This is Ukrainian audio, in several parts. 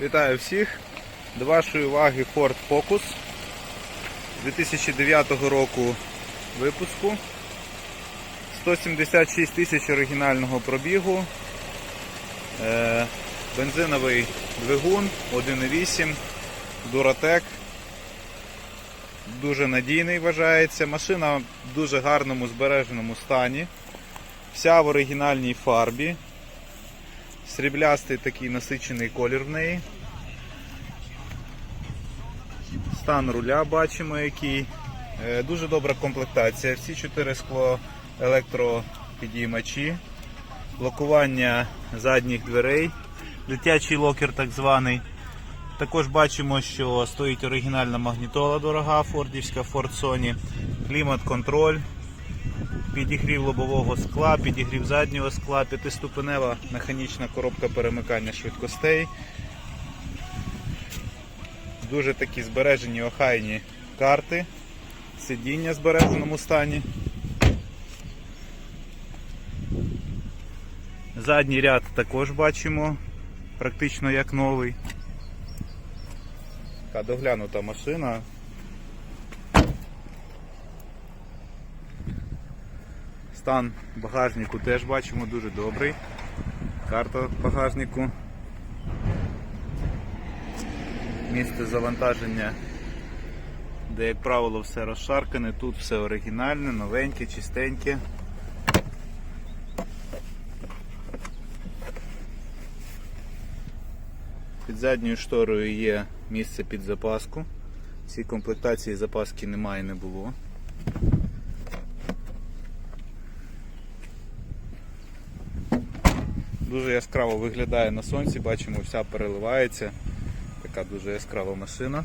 Вітаю всіх! До вашої уваги Ford Focus 2009 року випуску. 176 тисяч оригінального пробігу. Е, Бензиновий двигун 1.8 Duratec. Дуже надійний вважається. Машина в дуже гарному збереженому стані. Вся в оригінальній фарбі. Сріблястий такий насичений колір в неї. Стан руля бачимо який. Е, Дуже добра комплектація. Всі чотири скло електропідіймачі, блокування задніх дверей, дитячий локер так званий. Також бачимо, що стоїть оригінальна магнітола дорога фордівська Ford Sony, клімат-контроль, підігрів лобового скла, підігрів заднього скла, п'ятиступенева механічна коробка перемикання швидкостей. Дуже такі збережені охайні карти, сидіння в збереженому стані. Задній ряд також бачимо, практично як новий. Така доглянута машина. Стан багажнику теж бачимо дуже добрий. Карта багажнику. Місце завантаження, де, як правило, все розшаркане, тут все оригінальне, новеньке, чистеньке. Під задньою шторою є місце під запаску. Цій комплектації запаски немає і не було. Дуже яскраво виглядає на сонці, бачимо, вся переливається. Така дуже яскрава машина.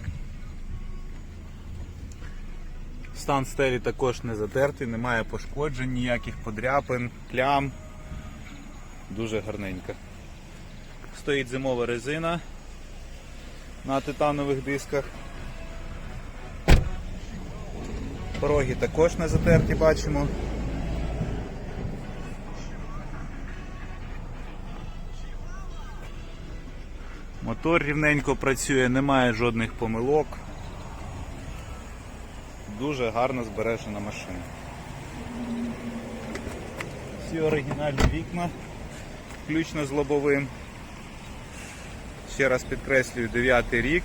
Стан стелі також не затертий, немає пошкоджень, ніяких подряпин, плям. Дуже гарненька. Стоїть зимова резина на титанових дисках. Пороги також не затерті, бачимо. Мотор рівненько працює, немає жодних помилок. Дуже гарно збережена машина. Всі оригінальні вікна, включно з лобовим. Ще раз підкреслюю 9 рік.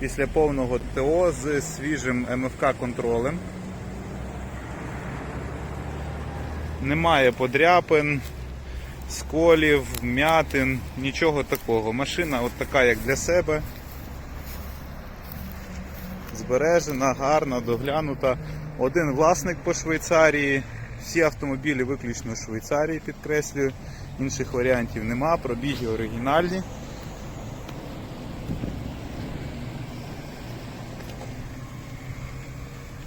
Після повного ТО з свіжим МФК контролем. Немає подряпин, сколів, м'ятин, нічого такого. Машина от така, як для себе. Збережена, гарна, доглянута. Один власник по Швейцарії. Всі автомобілі виключно з Швейцарії, підкреслюю. Інших варіантів нема, пробіги оригінальні.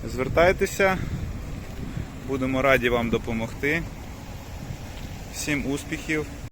Звертайтеся, будемо раді вам допомогти. Всім успіхів!